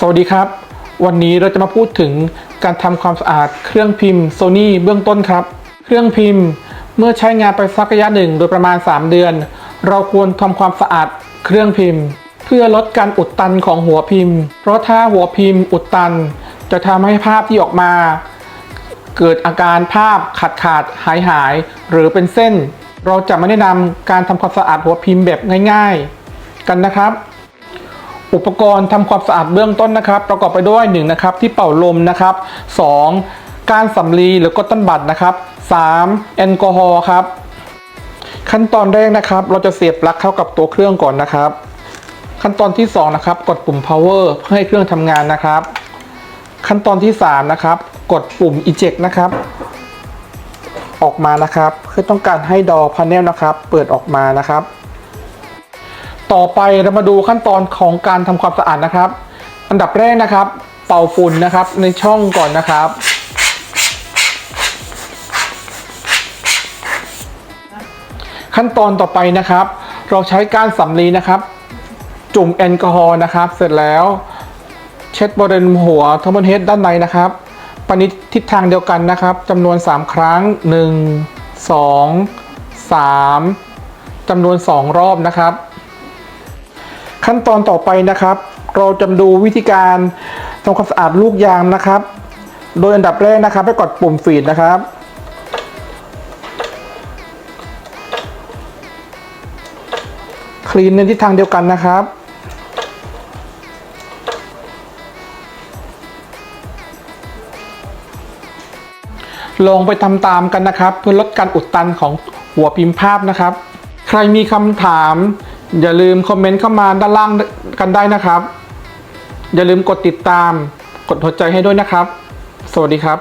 สวัสดีครับ วันนี้เราจะมาพูดถึงการทำความสะอาดเครื่องพิมพ์ Sony เบื้องต้นครับ เครื่องพิมพ์เมื่อใช้งานไปสักระยะหนึ่งโดยประมาณ 3 เดือน เราควรทำความสะอาดเครื่องพิมพ์ เพื่อลดการอุดตันของหัวพิมพ์ เพราะถ้าหัวพิมพ์อุดตัน จะทำให้ภาพที่ออกมา เกิดอาการภาพขาดขาดหายหายหรือเป็นเส้น เราจะไม่แนะนำการทำความสะอาดหัวพิมพ์แบบง่าย ๆ กันนะครับ อุปกรณ์ทำความสะอาดเบื้องต้นนะครับ ประกอบไปด้วย1นะครับที่เป่าลมนะครับ 2. การสำลีหรือก้นบัตรนะครับ 3. แอลกอฮอล์ครับ ขั้นตอนแรกนะครับ เราจะเสียบปลั๊กเข้ากับตัวเครื่องก่อนนะครับ ขั้นตอนที่2นะครับกดปุ่ม power เพื่อให้เครื่องทำงานนะครับ ขั้นตอนที่3นะครับกดปุ่ม eject นะครับ ออกมานะครับเพื่อต้องการให้ดอพาเนลนะครับ เปิดออกมานะครับ ต่อไปเรามาดูขั้นตอนของการทำความสะอาดนะครับ อันดับแรกนะครับ เป่าฝุ่นนะครับในช่องก่อนนะครับ ขั้นตอนต่อไปนะครับ เราใช้ก้านสำลีนะครับ จุ่มแอลกอฮอล์นะครับ เสร็จแล้ว เช็ดบริเวณหัวทั้งบนเฮดด้านในนะครับปในทิศทางเดียวกันนะครับจำนวน 3 ครั้ง 1 2 3จำนวน 2 รอบนะครับ ขั้นตอนต่อไปนะครับ เราจะดูวิธีการทำความสะอาดลูกยางนะครับ โดยอันดับแรกนะครับ ให้กดปุ่มฟีดนะครับ คลีนในทิศทางเดียวกันนะครับลองไปทำตามกันนะครับ เพื่อลดการอุดตันของหัวพิมพ์ภาพนะครับ ใครมีคำถาม อย่าลืมคอมเมนต์เข้ามาด้านล่างกันได้นะครับ อย่าลืมกดติดตาม กดหัวใจให้ด้วยนะครับ สวัสดีครับ